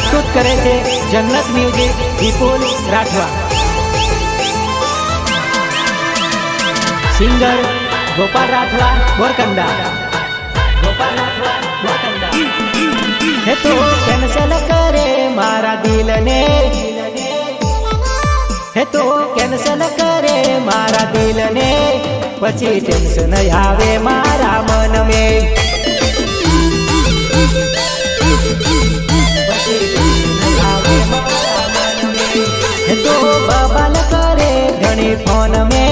પ્રસ્તુત કરે છે જન્નત મ્યુઝિક વિપુલ રાઠવા સિંગર ગોપાલ રાઠવા બોરકંડા ગોપાલ રાઠવા બોરકંડા હે તો કેન્સલ કરે મારા દિલને હે તો કેન્સલ કરે મારા દિલને પછી ટેન્શન આવે મારા મન મે હે કરે ઘણી ફોન મે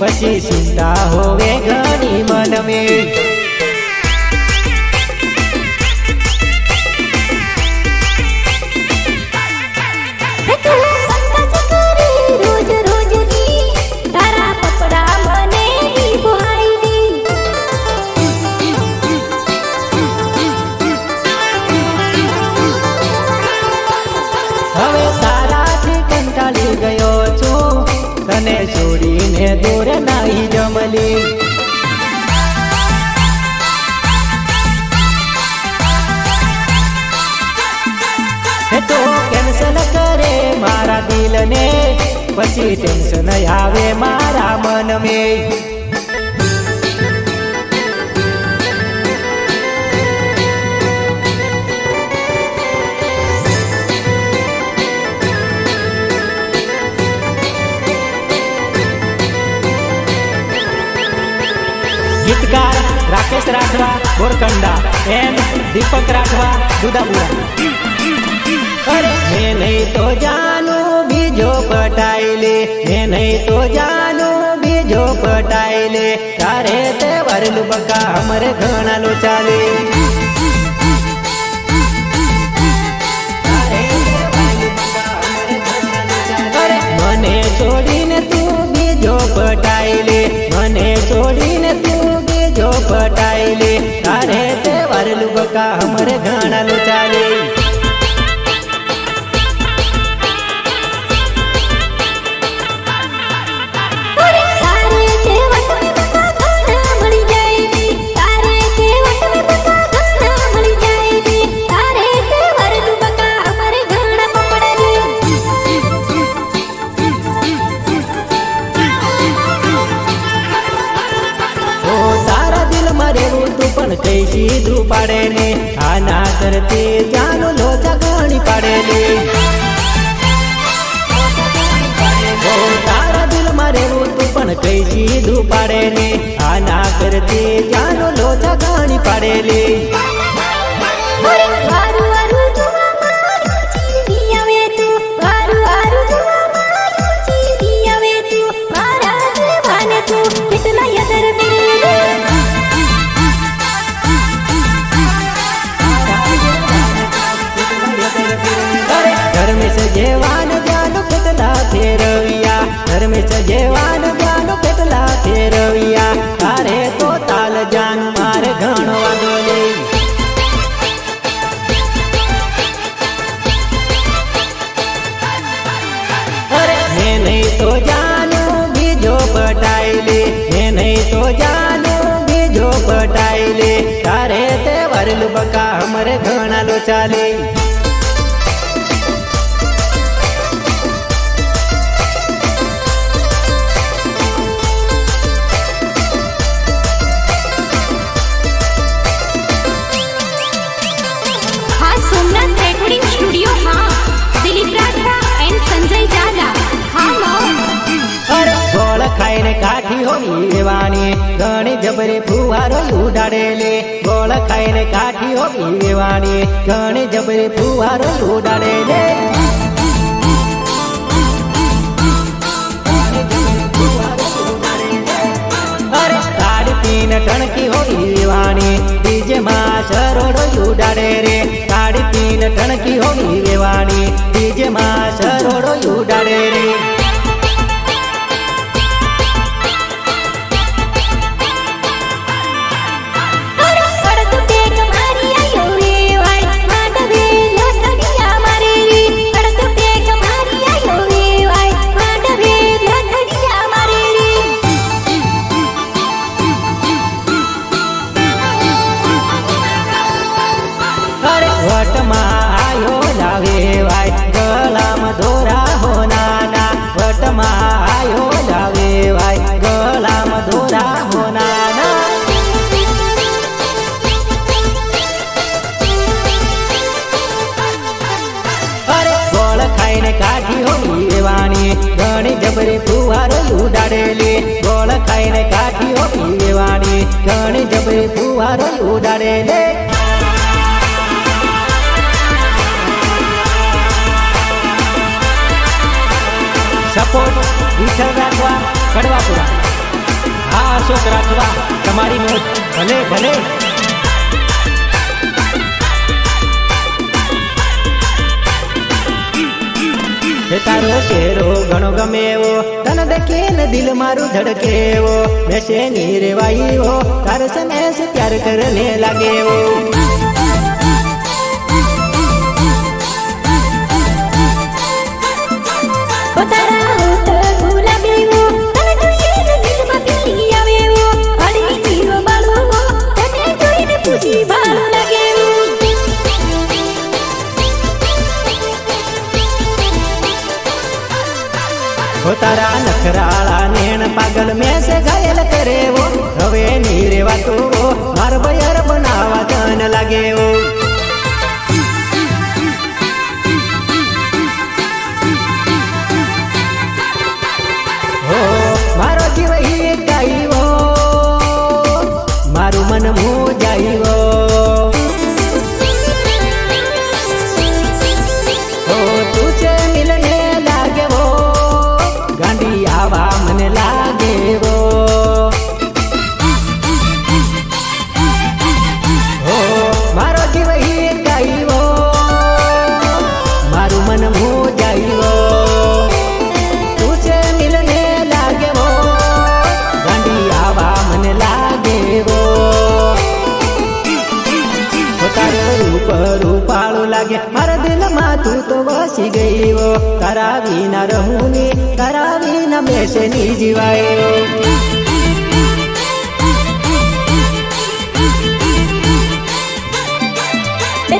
પછી ચિંતા હોવે ઘણી મન મે. મારા પછી ટેન્શન આવે મારા મન મે. ગીતકાર રાકેશ રાઠવા ગોરકંડા એન્ડ દીપક રાઠવા દુદાપુરા અરે મેં નહીં તો જાનું બીજો પટાઈ લે મેં નહીં તો જાનું બીજો પટાઈ લે તારે તે વરલું બકા અમારે ઘણા ચાલે. મને છોડીને તું બીજો પટાઈ લે મને છોડીને તું લે તારે તે વરલું બકા અમારે ઘણા લો ચાલે. ફેરવિયા ધર્મેશ જેવાન જાન કેટલા ફેરવિયા તારે તો તાલ જાન મારે ઘણો વાંધો તો જાનું બીજો પટાઈ લે. હે તો જાનું બીજો પટાઈ લે. તારે તે બકા હમરે ઘણા લો. ચાલે ખાઈને કાઠી હોવી વેવાની ઘણી જબરે ફુવારો ઉડાડેલે ગોળ ખાઈને કાઠી હોવી વેવાની ઘણી જબરે ફુવારો ઉડાડેલે ટણકી હોવી વાણી ડીજે માં સરોડો ઉડાડે રે કાઢી પીન ટણકી હોવી વાણી ડીજે માં સરોડો ઉડાડે રે સપોર્ટ તમારી મોજ ભલે ભલે. તારો ચહેરો ઘણો ગમે એવો, તને દેખીને દિલ મારું ધડકે એવો. બેસે ની રેવાઈ એવો તાર સનેસ પ્યાર કરને લાગે એવો. તારા હો નખરાળા નેણ પાગલ મેં સે ઘાયલ કરેવો હવે ની રેવાતો માર બયર બનાવા તન લાગેવો. તારું ઉપાળું લાગે. મારા દિલમાં તું તો વસી ગયો તારા વિના રહું ને તારા વિના બેસે ની જીવાય.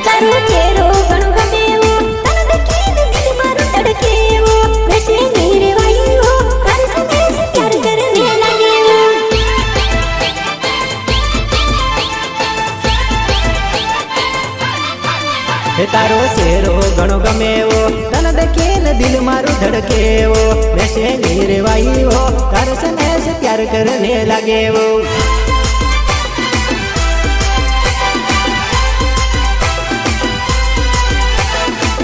તારો ચહેરો તારો ચહેરો ઘણો ગમે એવો. તન દેખે ને દિલ મારું ધડકે એવો. બેસે ની તાર સનેસ પ્યાર કરને લાગે એવો.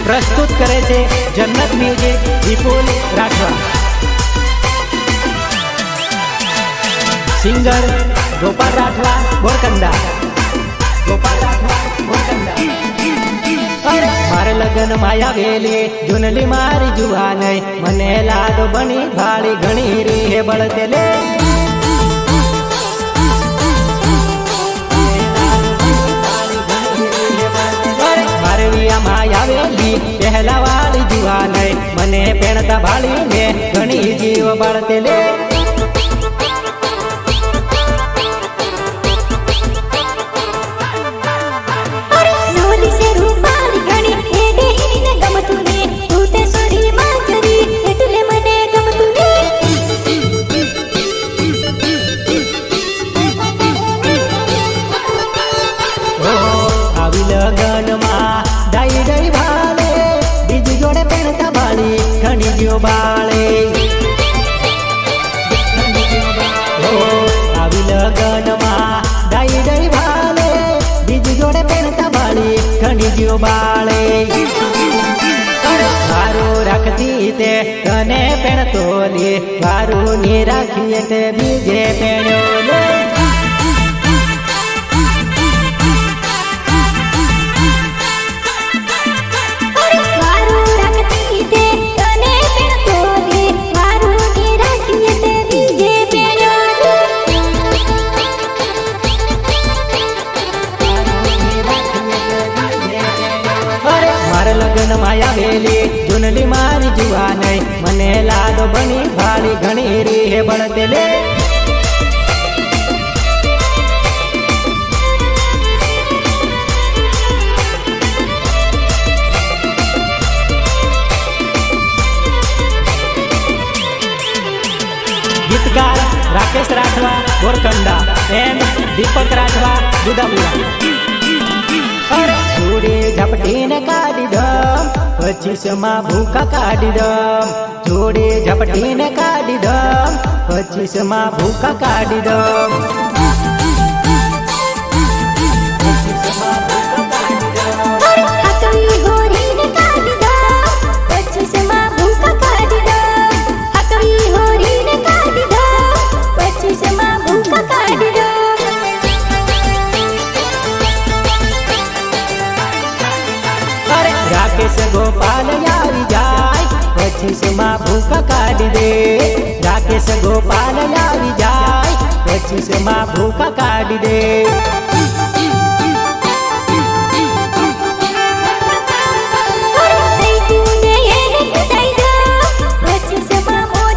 પ્રસ્તુત કરે છે જન્નત મ્યુઝિક, વિપુલ રાઠવા. સિંગર ગોપાલ રાઠવા બોરકંદા ગોપાલ રાઠવા. મારે લગનમાં આવેલી જુનલી મારી જુવાન મને લાડ બની ભાળી ઘણી રે બળતે આવેલી પહેલા વાળી જુવાન મને પેણતા ભાળી ને ઘણી જીવ બળતે લે રાખીએ તે બીજે પહેણ્યો લે ગીતકાર રાકેશ રાઠવા, ગોરકંડા એન્ડ દીપક રાઠવા દુદાપુરા અરે જોડે ઝપટીને કાઢી દમ, પચીસમાં ભૂખા કાઢી દમ. જોડે ઝપટીને કાઢી દમ પચીસમાં ભૂખા કાઢી દમ કાઢી દે એને કુદાઈ દો પછી સમા એને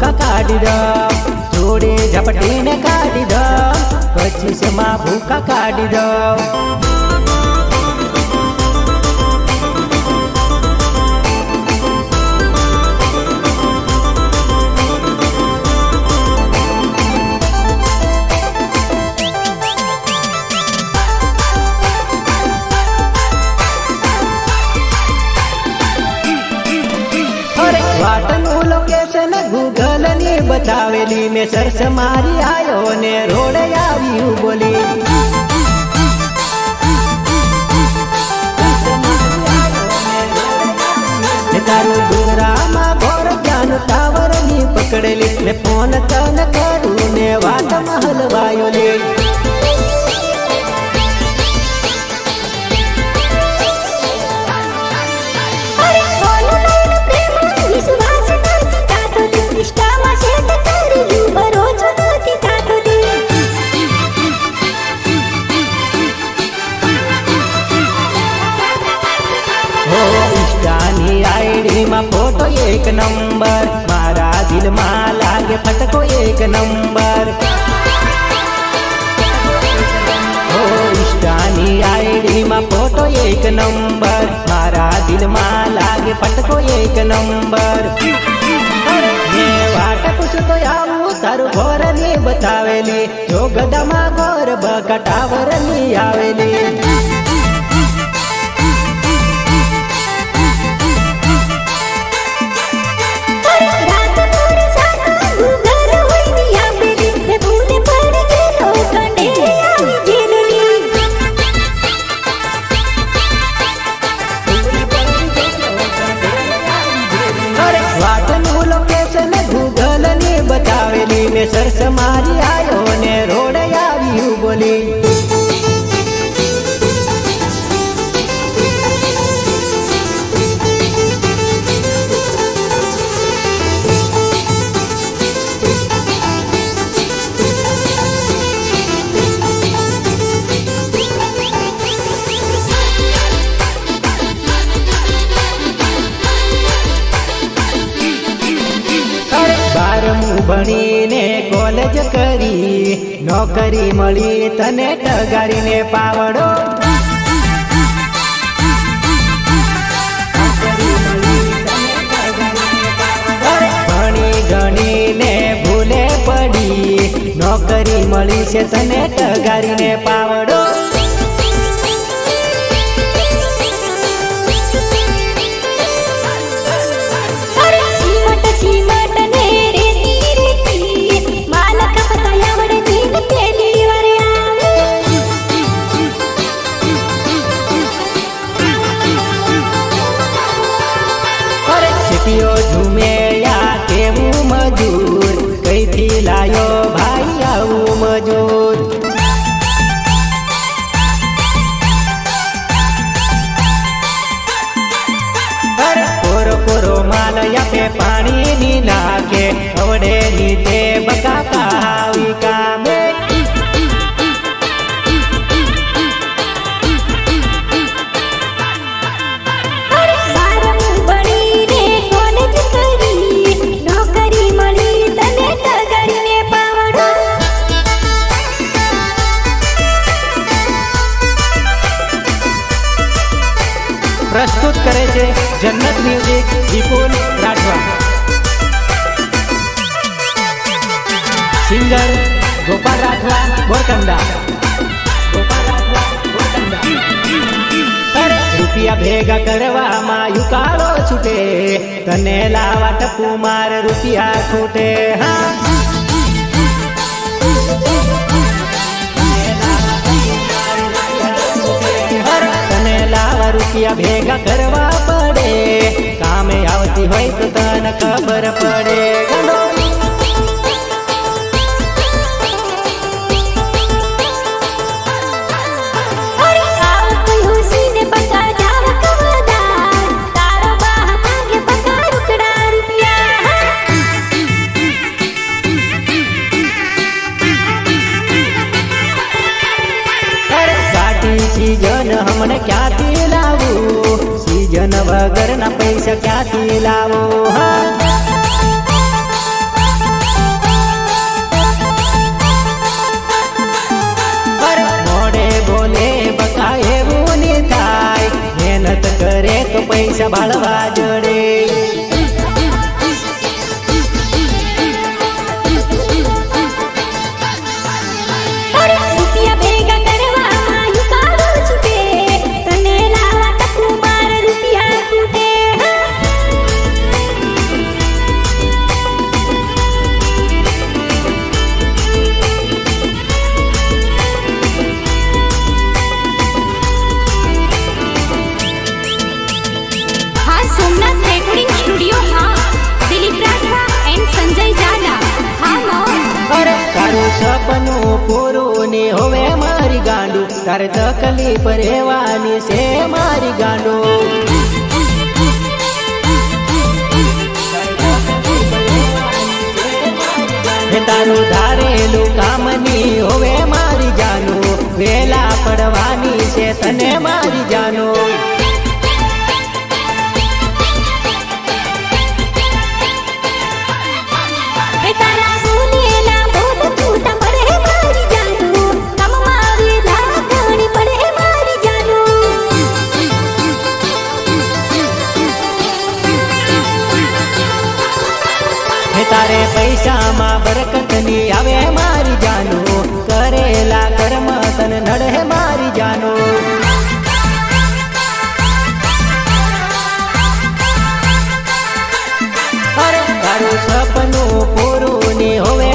કુદાઈ દો. દો જોડે ઝપટીને કાઢી પચીસમાં ભૂકા કાઢી દમ કાઢી દમ બતાવેલી મેં સરસ મારી આવ્યો ને રોડે આવ્યું બોલી. પકડેલી. ને ફોન તન કરું ને વાત મહલવાયો લે. એક નંબર. મારા દિલમાં લાગે ફટકો એક નંબર. હો ઇષ્ટાની આઈડીમાં ફોટો એક નંબર. મારા દિલમાં લાગે ફટકો એક નંબર. વાટ પૂછતો આવું તારું બતાવેલી. જો ગદામાં ઘોર બકટાવરની આવેલી. સરસ મારી આવ્યો ને રોડ આવ્યું બોલી નોકરી મળી, તને ટગારીને પાવડો. ભણી ગણીને ભૂલે પડી. નોકરી મળી છે, તને ટગારીને પાવડો. અરે સિટીઓ ઝૂમે યા કેવું મજૂર ભેગા કરવામાં યુકાળો છૂટે. તને લાવા ટપુ માર રૂપિયા ખૂટે. હા. રૂપિયા ભેગા કરવા પડે. કામે આવતી હોય તો તને ખબર પડે. હમને ક્યાંથી લાવું? સીઝન વગર ના પૈસા ક્યાંથી લાવો? મોડે બોલે, બકા, એવું ની થાય. મહેનત કરે તો પૈસા બાળવા જડે. ને હવે મારી ગાંડુ. તારે તકલીફ રહેવાની છે મારી ગાંડુ. તારું ધારેલું કામની હવે મારી જાનું. વેલા પડવાની છે તને મારી જાનું. તારે પૈસામાં બરકતની આવે મારી જાનો. કરેલા કર્મ તન નડે મારી જાનો. ને હવે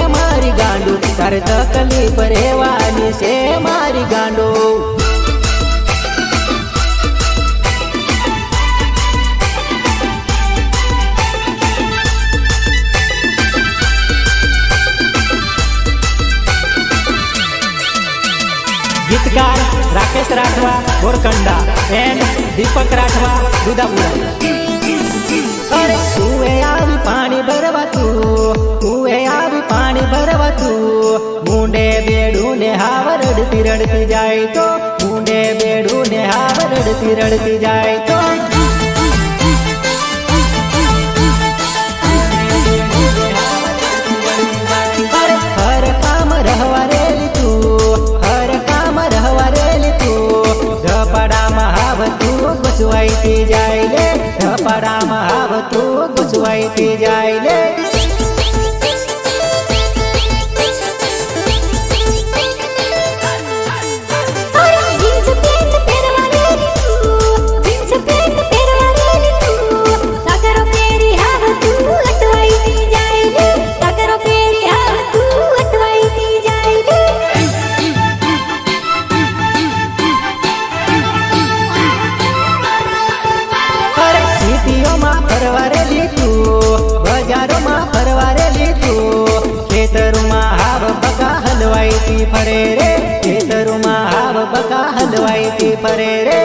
તકલીફ રહેવાની છે મારી ગાંડું. રાકેશ રાઠવા ગોરકંડા એન્ડ દીપક રાઠવા દુદાપુરા અરે તુએ આવી પાણી ભરવાતું તુએ આવી પાણી ભરવાતું મુંડે બેડું ને હાવ રડતી રડતી જાય તો, મુંડે બેડું ને હાવ રડતી રડતી જાય તો. ગુસવાઈતી જાય લે. ધપાડામાં આવતું ગુસવાઈતી જાય લે. ફરે રે, ખેતરોમાં હાવ બકા હલવાઈતી ફરે રે.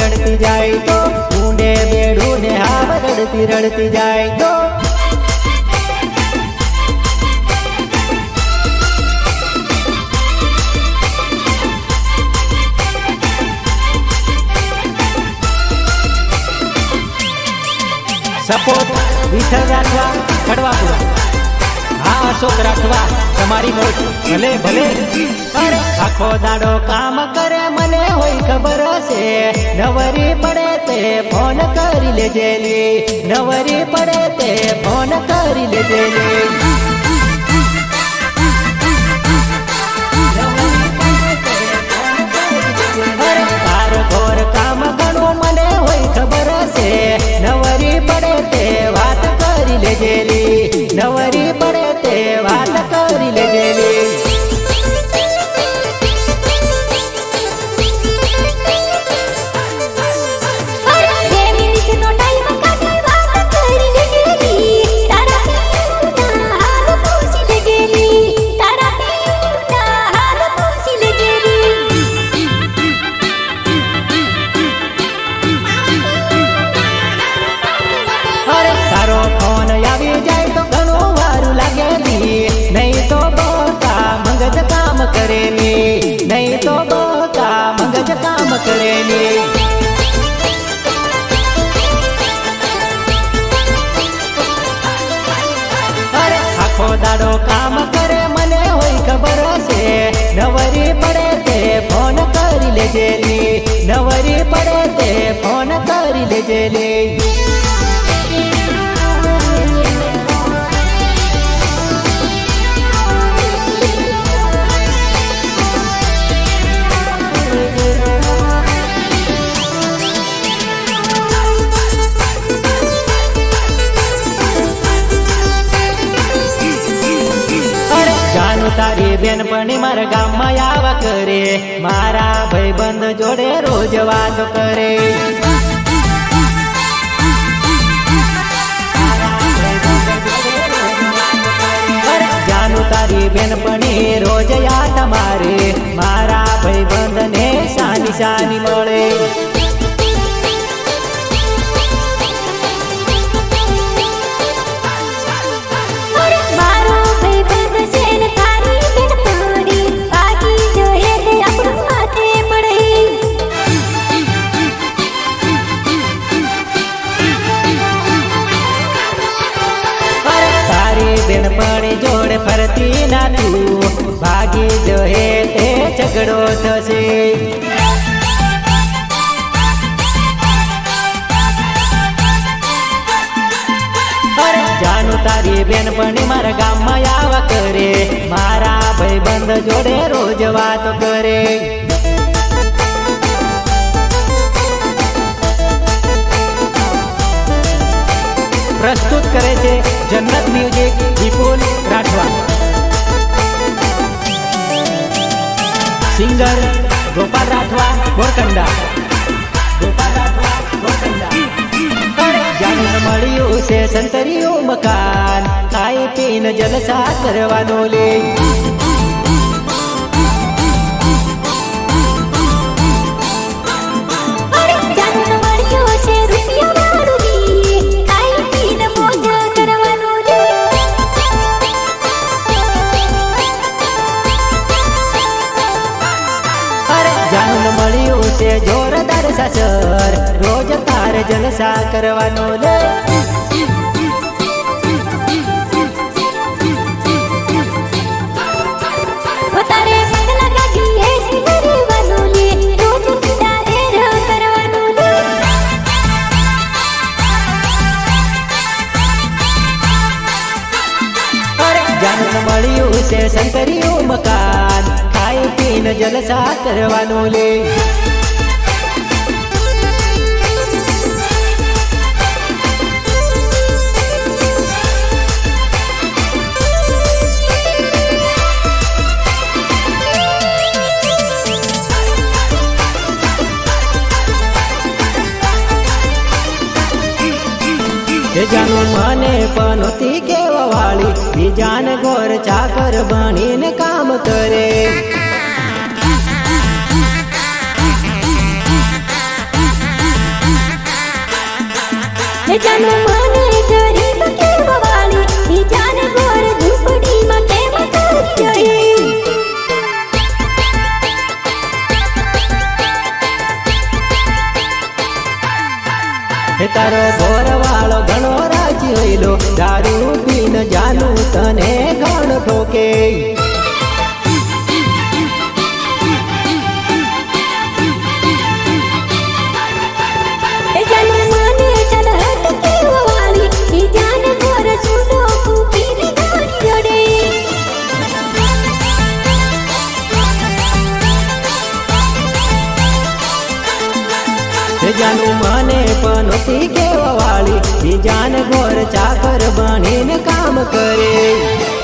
રડતી જાય તો ઊંડે બેડું ને હાવ રડતી રડતી જાય તો. સપોર્ટ વિઠ્ઠલ રાઠવા કડવાપુરા હા, અશોક રાઠવા તમારી મોજ. ભલે ભલે. આખો દાડો કામ કરે, મને હોય ખબર હશે. નવરી પડે તે ફોન કરી લેજેલી નવરી પડે તે ફોન કરી લેજેલી ઘોર કામ ઘણું મને હોય ખબર વાત કરી મારા ભાઈબંધ જોડે રોજ વાત કરે. જાનું તારી બેનપણી રોજ યાદ મારે. મારા ભાઈબંધ ને સાની સાની મળે. જાણીને મળ્યું છે સંતરિયું મકાન. ખાઈ પીને જલસા કરવાનો લે. કરવાનું જલસા કરવાનો લે મળ્યું છે સંતરિયું મકાન. ખાઈ પીને જલસા કરવાનું લે એ જાનું મને પણ નહોતી કેવા વાળી. બીજાને ઘોર ચાકર બનીને કામ કરે. એ મને ગરીબ કેવા બીજાને ગોર ઝૂંપડીમાં કેમ કરી તારો ગોર તને ઠોકે એ જાનું માને પણ નથી કેવા વાળી. એ જાન ઘોર ચાકર બનીને કામ કરે.